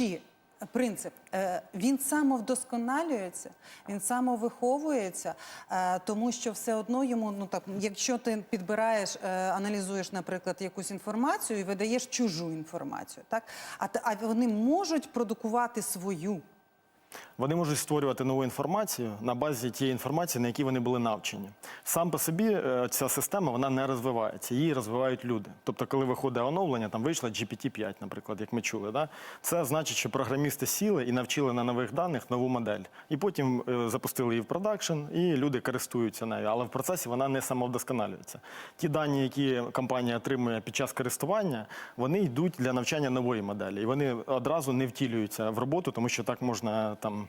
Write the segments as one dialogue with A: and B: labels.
A: чи принцип, е, він самовдосконалюється, він самовиховується, е, тому що все одно йому, ну так, якщо ти підбираєш, е, аналізуєш, наприклад, якусь інформацію і видаєш чужу інформацію, так? А, а вони можуть продукувати свою.
B: Вони можуть створювати нову інформацію на базі тієї інформації, на якій вони були навчені. Сам по собі е, ця система вона не розвивається, її розвивають люди. Тобто, коли виходить оновлення, там вийшла GPT-5, наприклад, як ми чули. Да? Це значить, що програмісти сіли і навчили на нових даних нову модель. І потім е, запустили її в продакшн, і люди користуються нею. Але в процесі вона не самовдосконалюється. Ті дані, які компанія отримує під час користування, вони йдуть для навчання нової моделі. І вони одразу не втілюються в роботу, тому що так можна там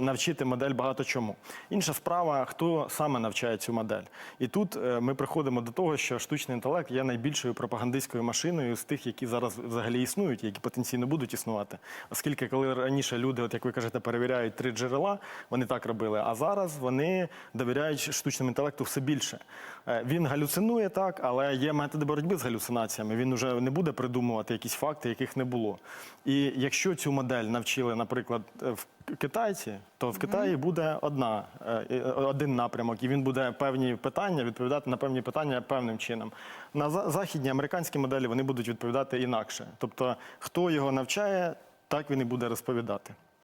B: навчити модель багато чому. Інша справа, хто саме навчає цю модель. І тут е, ми приходимо до того, що штучний інтелект є найбільшою пропагандистською машиною з тих, які зараз взагалі існують, які потенційно будуть існувати. Оскільки, коли раніше люди, от як ви кажете, перевіряють три джерела, вони так робили. А зараз вони довіряють штучному інтелекту все більше. Е, Він галюцинує так, але є методи боротьби з галюцинаціями. Він вже не буде придумувати якісь факти, яких не було. І якщо цю модель навчили, наприклад, е, в китайці, то в Китаї буде одна, е, е, один напрямок, і він буде певні питання відповідати на певні питання певним чином. На західні американські моделі вони будуть відповідати інакше. Тобто, хто його навчає, так він і буде розповідати.